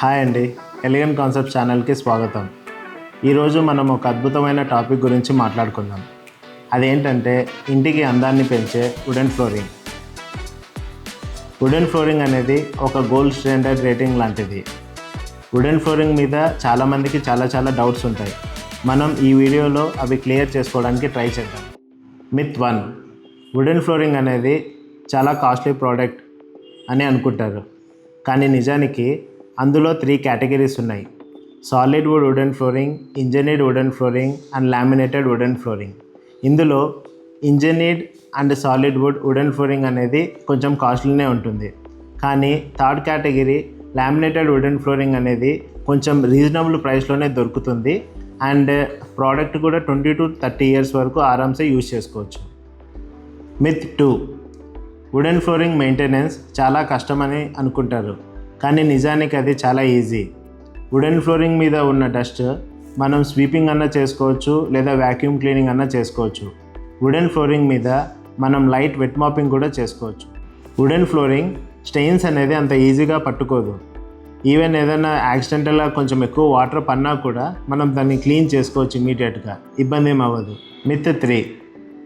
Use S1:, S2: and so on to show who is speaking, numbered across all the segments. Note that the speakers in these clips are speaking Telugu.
S1: హాయ్ అండి ఎలిగన్ కాన్సెప్ట్ ఛానల్కి స్వాగతం. ఈరోజు మనం ఒక అద్భుతమైన టాపిక్ గురించి మాట్లాడుకుందాం. అదేంటంటే ఇంటికి అందాన్ని పెంచే వుడెన్ ఫ్లోరింగ్. వుడెన్ ఫ్లోరింగ్ అనేది ఒక గోల్డ్ స్టాండర్డ్ రేటింగ్ లాంటిది. వుడెన్ ఫ్లోరింగ్ మీద చాలామందికి చాలా చాలా డౌట్స్ ఉంటాయి. మనం ఈ వీడియోలో అవి క్లియర్ చేసుకోవడానికి ట్రై చేద్దాం. Myth one. వుడెన్ ఫ్లోరింగ్ అనేది చాలా కాస్ట్లీ ప్రోడక్ట్ అని అనుకుంటారు. కానీ నిజానికి అందులో త్రీ కేటగిరీస్ ఉన్నాయి. Solid wood wooden flooring engineered wooden flooring and laminated wooden flooring ఇందులో engineered and solid wood wooden flooring అనేది కొంచెం కాస్ట్లీనే ఉంటుంది. కానీ third category laminated wooden flooring అనేది కొంచెం రీజనబుల్ ప్రైస్లోనే దొరుకుతుంది. అండ్ ప్రోడక్ట్ కూడా ట్వంటీ టు థర్టీ ఇయర్స్ వరకు ఆరామ్సే యూజ్ చేసుకోవచ్చు. Myth two wooden flooring maintenance చాలా కష్టమని అనుకుంటారు. కానీ నిజానికి అది చాలా ఈజీ వుడెన్ ఫ్లోరింగ్ మీద ఉన్న డస్ట్ మనం స్వీపింగ్ అన్నా చేసుకోవచ్చు లేదా వ్యాక్యూమ్ క్లీనింగ్ అన్నా చేసుకోవచ్చు. వుడెన్ ఫ్లోరింగ్ మీద మనం లైట్ వెట్ మాపింగ్ కూడా చేసుకోవచ్చు. వుడెన్ ఫ్లోరింగ్ స్టెయిన్స్ అనేది అంత ఈజీగా పట్టుకోదు. ఈవెన్ ఏదైనా యాక్సిడెంటల్గా కొంచెం ఎక్కువ వాటర్ పన్నా కూడా మనం దాన్ని క్లీన్ చేసుకోవచ్చు ఇమీడియట్గా ఇబ్బంది ఏం అవ్వదు. Myth three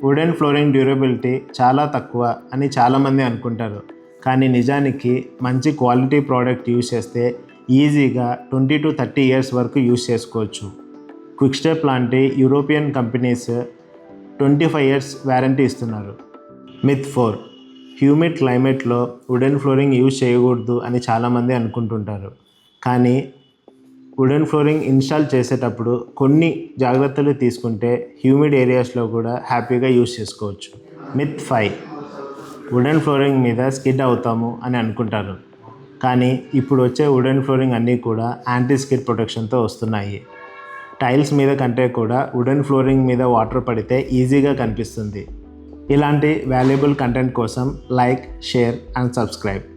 S1: wooden flooring durability చాలా తక్కువ అని చాలామంది అనుకుంటారు. కానీ నిజానికి మంచి క్వాలిటీ ప్రోడక్ట్ యూస్ చేస్తే ఈజీగా ట్వంటీ టు థర్టీ ఇయర్స్ వరకు యూస్ చేసుకోవచ్చు. క్విక్ స్టెప్ లాంటి European companies twenty five years warranty ఇస్తున్నారు. మిత్ ఫోర్ హ్యూమిడ్ క్లైమేట్లో వుడెన్ ఫ్లోరింగ్ యూజ్ చేయకూడదు అని చాలామంది అనుకుంటుంటారు. కానీ వుడెన్ ఫ్లోరింగ్ ఇన్స్టాల్ చేసేటప్పుడు కొన్ని జాగ్రత్తలు తీసుకుంటే హ్యూమిడ్ ఏరియాస్లో కూడా హ్యాపీగా యూజ్ చేసుకోవచ్చు. మిత్ ఫైవ్ వుడెన్ ఫ్లోరింగ్ మీద స్కిడ్ అవుతాము అని అనుకుంటారు. కానీ ఇప్పుడు వచ్చే వుడెన్ ఫ్లోరింగ్ అన్నీ కూడా యాంటీ స్కిడ్ ప్రొటెక్షన్తో వస్తున్నాయి. టైల్స్ మీద కంటే కూడా వుడెన్ ఫ్లోరింగ్ మీద వాటర్ పడితే ఈజీగా కనిపిస్తుంది. ఇలాంటి వాల్యుబుల్ కంటెంట్ కోసం లైక్ షేర్ అండ్ సబ్స్క్రైబ్